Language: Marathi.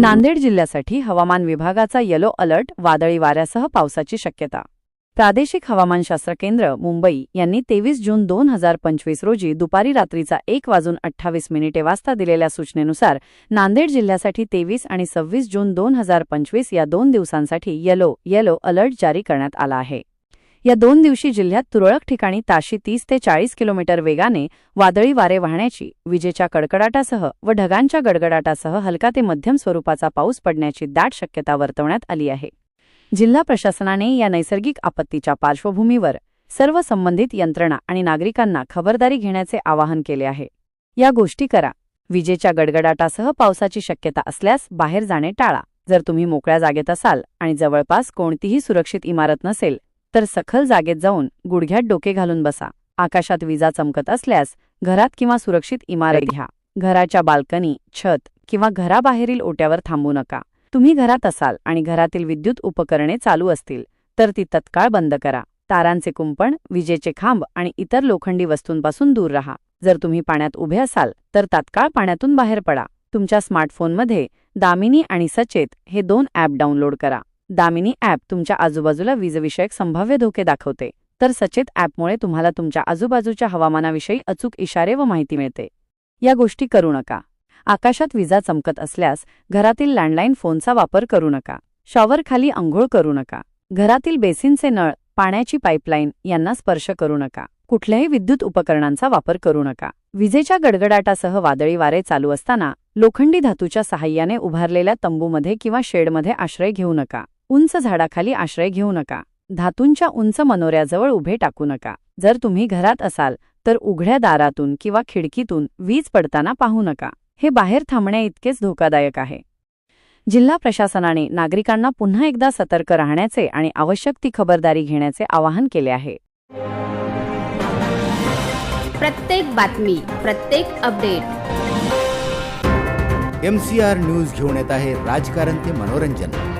नांदेड जिल्ह्यासाठी हवामान विभागाचा येलो अलर्ट वादळी वाऱ्यासह पावसाची शक्यता. प्रादेशिक हवामानशास्त्र केंद्र मुंबई यांनी तेवीस जून दोन हजार पंचवीस रोजी दुपारी रात्रीचा एक वाजून अठ्ठावीस मिनिटे वाजता दिलेल्या सूचनेनुसार नांदेड जिल्ह्यासाठी तेवीस आणि सव्वीस जून दोन हजार पंचवीस या दोन दिवसांसाठी येलो येलो अलर्ट जारी करण्यात आला आहे. या दोन दिवशी जिल्ह्यात तुरळक ठिकाणी ताशी तीस ते चाळीस किलोमीटर वेगाने वादळी वारे वाहण्याची विजेच्या कडकडाटासह व ढगांच्या गडगडाटासह हलका ते मध्यम स्वरूपाचा पाऊस पडण्याची दाट शक्यता वर्तवण्यात आली आहे. जिल्हा प्रशासनाने या नैसर्गिक आपत्तीच्या पार्श्वभूमीवर सर्व संबंधित यंत्रणा आणि नागरिकांना खबरदारी घेण्याचे आवाहन केले आहे. या गोष्टी करा. विजेच्या गडगडाटासह पावसाची शक्यता असल्यास बाहेर जाणे टाळा. जर तुम्ही मोकळ्या जागेत असाल आणि जवळपास कोणतीही सुरक्षित इमारत नसेल तर सखल जागेत जाऊन गुडघ्यात डोके घालून बसा. आकाशात विजा चमकत असल्यास घरात किंवा सुरक्षित इमारत घ्या. घराच्या बाल्कनी छत किंवा घराबाहेरील ओट्यावर थांबू नका. तुम्ही घरात असाल आणि घरातील विद्युत उपकरणे चालू असतील तर ती तत्काळ बंद करा. तारांचे कुंपण विजेचे खांब आणि इतर लोखंडी वस्तूंपासून दूर रहा. जर तुम्ही पाण्यात उभे असाल तर तात्काळ पाण्यातून बाहेर पडा. तुमच्या स्मार्टफोनमध्ये दामिनी आणि सचेत हे दोन ॲप डाउनलोड करा. दामिनी ॲप तुमच्या आजूबाजूला वीजविषयक संभाव्य धोके दाखवते. तर सचेत ॲपमुळे तुम्हाला तुमच्या आजूबाजूच्या हवामानाविषयी अचूक इशारे व माहिती मिळते. या गोष्टी करू नका. आकाशात विजा चमकत असल्यास घरातील लँडलाईन फोनचा वापर करू नका. शॉवरखाली अंघोळ करू नका. घरातील बेसिनचे नळ पाण्याची पाईपलाईन यांना स्पर्श करू नका. कुठल्याही विद्युत उपकरणांचा वापर करू नका. विजेच्या गडगडाटासह वादळी वारे चालू असताना लोखंडी धातूच्या सहाय्याने उभारलेल्या तंबूमध्ये किंवा शेडमध्ये आश्रय घेऊ नका. उंच झाडाखाली आश्रय घेऊ नका. धातूंच्या उंच मनोऱ्याजवळ उभे टाकू नका. जर तुम्ही घरात असाल तर उघड्या दारातून किंवा खिडकीतून वीज पडताना पाहू नका. हे बाहेर थांबण्याइतकेच धोकादायक आहे. जिल्हा प्रशासनाने नागरिकांना पुन्हा एकदा सतर्क राहण्याचे आणि आवश्यक ती खबरदारी घेण्याचे आवाहन केले आहे. प्रत्येक बातमी प्रत्येक update. M C R news घेऊन येत आहे राजकारण ते मनोरंजन.